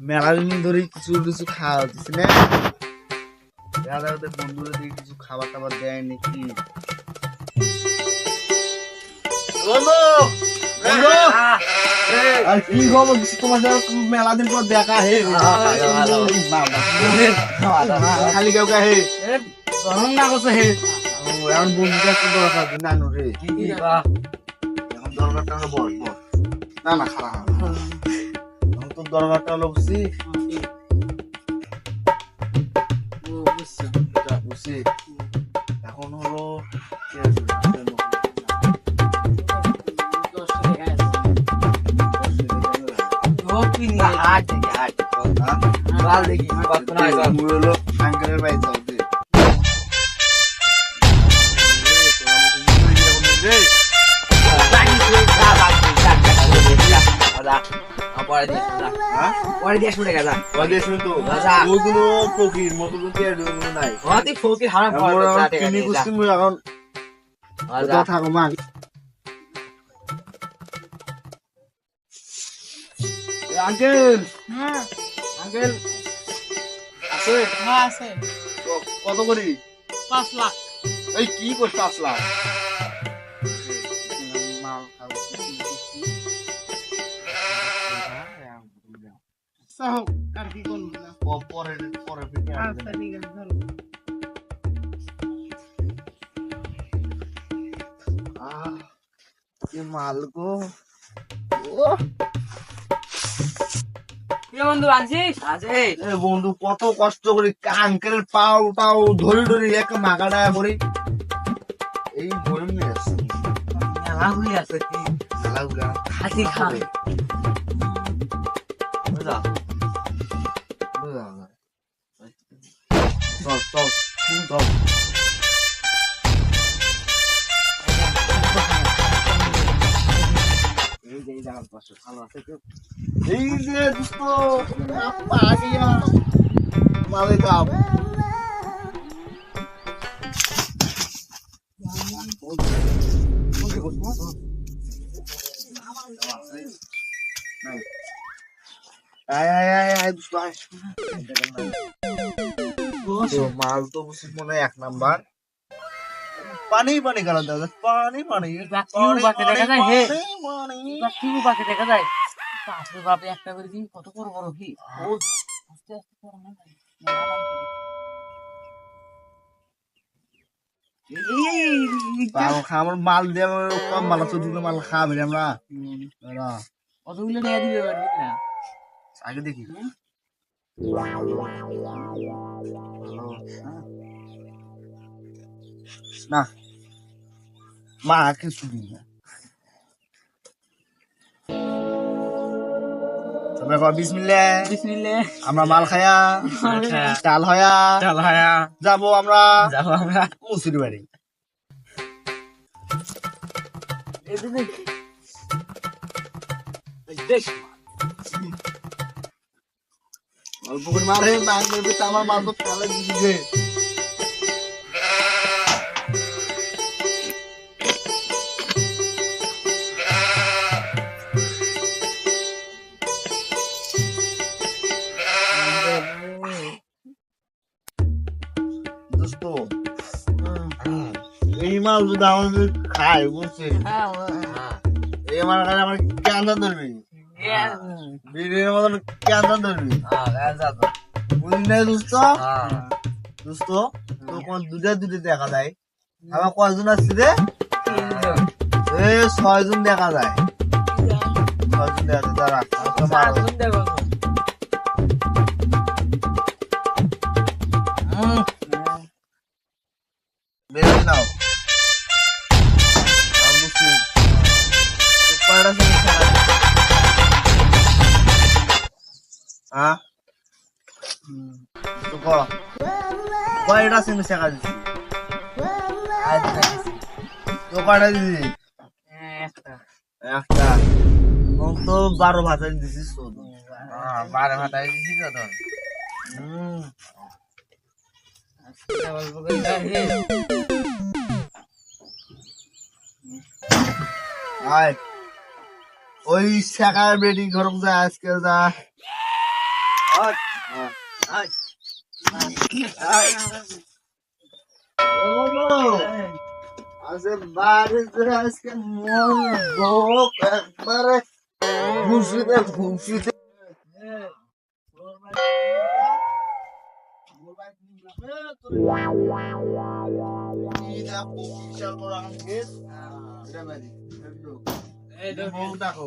মেলা দিন ধরে কিছু কিছু খাওয়া হচ্ছে না? দাদা ওদের বন্ধুরা দিয়ে কিছু খাবার টাবার দেয় নাকি। আর কি খবর? তোমার মেলা দিন পর দেখা হে খালি কেউ হে। গরম না করছে হে? এখন বন্ধুটা একটু দরকার নানু রে কি কি এখন দরকারটা বল বল। না না খারাপ তোর দরকারটা হলো বুঝছি বুঝছি এখন হলো হ্যাঁ? আঙ্কেলের বাড়ি দে। হ্যাঁ? পরে দিয়ে শুনে গেছা বাদে শুন তো, রাজা। ওই কোনো ফকির, মতো কোনো টিয়ার নাই। অতি ফকির হারাম পড়ে আমার কিনি কুস্তি এখন। কোথাও থাকো মা। আঙ্কেল! হ্যাঁ। আঙ্কেল! আছে? হ্যাঁ আছে। কত করি? পাঁচ লাখ। এই কি করতে আসলাম মাল খাব। আর কি করব না। পরে পরে আচ্ছা ঠিক আছে ধরো মাল গো? বন্ধু আনছিস? আছে এ বন্ধু কত কষ্ট করি আঙ্কেল পাও টাও ধরে ধরে এক মাগাটা করি। এই মেলা হয়ে আছে কি? খেলাগুলা খাসি খাবে। মালে তো মনে হয় এক নাম্বার পানি পানি কারণ দাদা পানি পানি? পানি, কি বাকি দেখা যায়। বাপরে বাপরে একটা করে দিন কত বড় বড় কি? আস্তে আস্তে করে না। মেলা আমার দিয়ে মাল খাবে আমরা। কতগুলো নিয়ে দিবে? আগে দেখি। না। মা কিছু না। তবে কয় বিসমিল্লাহ। বিসমিল্লাহ। আমরা মাল খায়া চাল হয়া চল হায়া, যাব আমরা। যাব আমরা। মুসুরি বাড়ি। অল্প করে করবে তো আমার মাল তো ফেলে দিয়েছে দোস্ত। এই মাল যদি আমাদের খায় বুঝছি হ্যাঁ। এই মাল খায় আমার ক্যান্সার ধরবি. বিড়ির মতন ক্যান্সার ধরবি। হ্যাঁ, হ্যাঁ, যাব। বুঝলি না দোস্ত? হ্যাঁ। দোস্ত তো কোন দুটা দুটো দেখা যায়। আমার কয়জন আসছে রে? ছয়জন দেখা যায়। ছয়জন দেখা যায়। দাঁড়া হ্যাঁ তো ক কয়টা সঙ্গে শেখা তো কয়টা দিছি? হ্যাঁ, একটা। একটা তো বারো ভাতা দিছিস তো বারো হাতায় দিছি তো তোর। হুম আজকে করে আয় ওই শেখার বেটি ঘরক যা আজকে যা আজকে বাড়িতে আজকে মন ভোগ একবারে খুশিতে খুশিতে দেখো